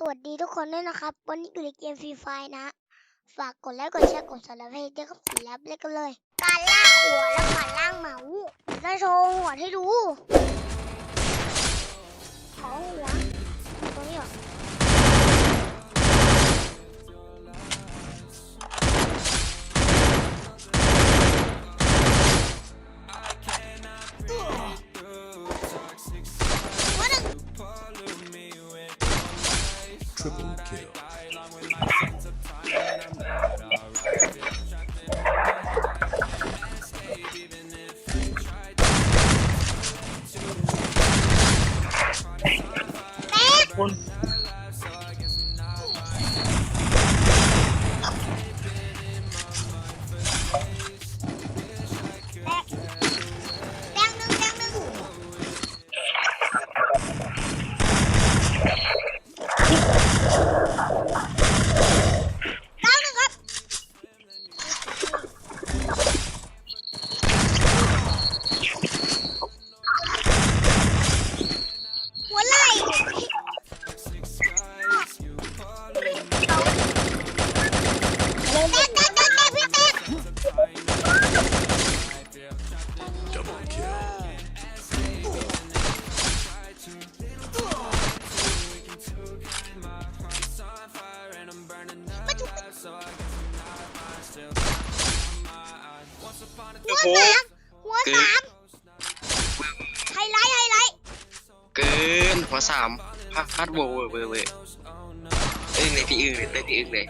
สวัสดีทุกคนด้วยนะครับ วันนี้อยู่ในเกมฟรีไฟนะ ฝากกดไลค์กดแชร์กดซับสไครต์ด้วยครับแล้วเล่นกันเลย การล่างหัวและการล่างหมาวูจะโชว์หัวให้ดู ขอหัว Triple kill. หัวโอ้โหสามหัวสามไฮไลท์ไฮไลท์เกินหัวสามพัดพัดโวเวอร์เวอร์เวอร์เอ้ยในที่อื่นเลยในที่อื่นเลย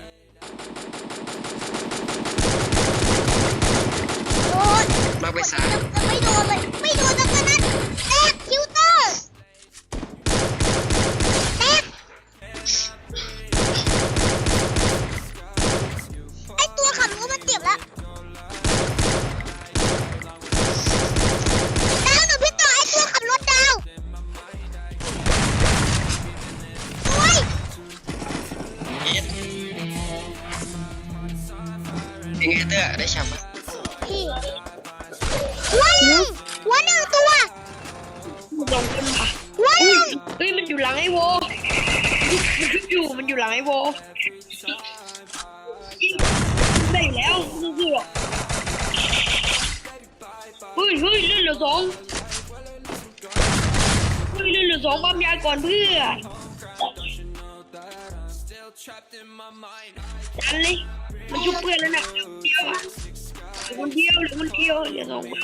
โดนมาไปสามไม่โดนเลยไม่โดนสัก อร์ได้แชมป์ปะพี่หัวหนึ่งหัวหนึ่งตัวลงขึ้นมาหัวหนึ่งเฮ้ยมันอยู่หลังไอ้โวมันชุบอยู่มันอยู่หลังไอ้โวยิงได้อยู่แล้วสู้ๆหรอกเฮ้ยเฮ้ยเล่นเหลือสองเฮ้ยเล่นเหลือสองปั๊มยาก่อนเพื่อน ดันเลยมันชุบเพื่อนแล้วนะเดียวอะเหรือคนเดียวเหลือคนเดียวเหลือสองมา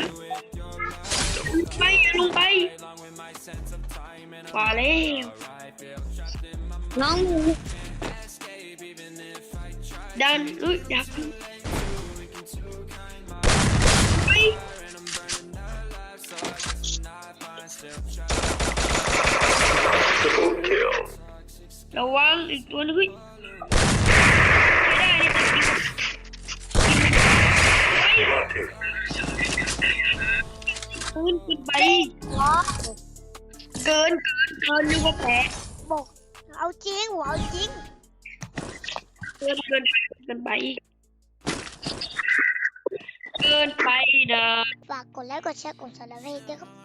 ไปลงไปมาแล้วน้องดันอุ้ยดัก ระวังอีกตัวนึงเฮ้ยไม่ได้นี่ตัดทิ้งไปขึ้นขึ้นไปเกิน เกินเกินนึกว่าแพ้บอกเอาจริงหัวเอาจริงเกินเกินเกินไปเกินไปนะ ฝากกดไลค์กดแชร์กดซับสไครต์ด้วยครับ